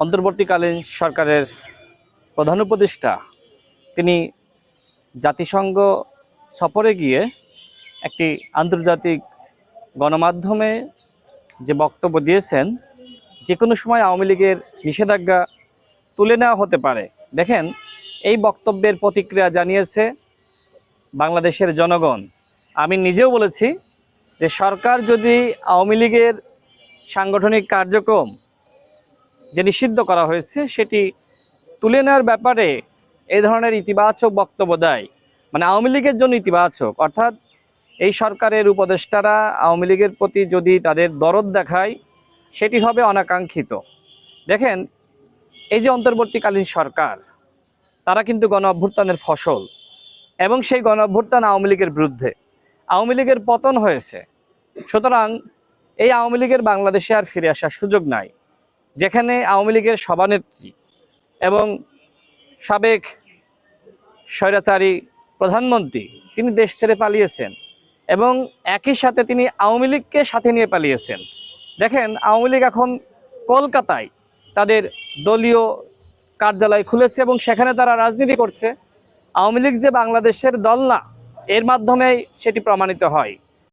অন্তর্বর্তীকালীন সরকারের প্রধান উপদেষ্টা, তিনি জাতিসংঘ সফরে গিয়ে একটি আন্তর্জাতিক গণমাধ্যমে যে বক্তব্য দিয়েছেন যে কোনো সময় আওয়ামী লীগের নিষেধাজ্ঞা তুলে নেওয়া হতে পারে। দেখেন, এই বক্তব্যের প্রতিক্রিয়া জানিয়েছে বাংলাদেশের জনগণ। আমি নিজেও বলেছি যে সরকার যদি আওয়ামী লীগের সাংগঠনিক কার্যক্রম যে নিষিদ্ধ করা হয়েছে, সেটি তুলে নেওয়ার ব্যাপারে এই ধরনের ইতিবাচক বক্তব্য দেয়। মানে আওয়ামী লীগের জন্য ইতিবাচক। অর্থাৎ এই সরকারের উপদেষ্টারা আওয়ামী লীগের প্রতি যদি তাদের দরদ দেখায়, সেটি হবে অনাকাঙ্ক্ষিত। দেখেন, এই যে অন্তর্বর্তীকালীন সরকার, তারা কিন্তু গণ অভ্যুত্থানের ফসল এবং সেই গণ অভ্যুত্থান আওয়ামী লীগের বিরুদ্ধে। আওয়ামী লীগের পতন হয়েছে। সুতরাং এই আওয়ামী লীগের বাংলাদেশে আর ফিরে আসার সুযোগ নাই। যেখানে আওয়ামী লীগের সভানেত্রী এবং সাবেক স্বৈরাচারী প্রধানমন্ত্রী তিনি দেশ ছেড়ে পালিয়েছেন এবং একই সাথে তিনি আওয়ামী লীগকে সাথে নিয়ে পালিয়েছেন। দেখেন, আওয়ামী লীগ এখন কলকাতায় তাদের দলীয় কার্যালয় খুলেছে এবং সেখানে তারা রাজনীতি করছে। আওয়ামী লীগ যে বাংলাদেশের দল না, এর মাধ্যমেই সেটি প্রমাণিত হয়।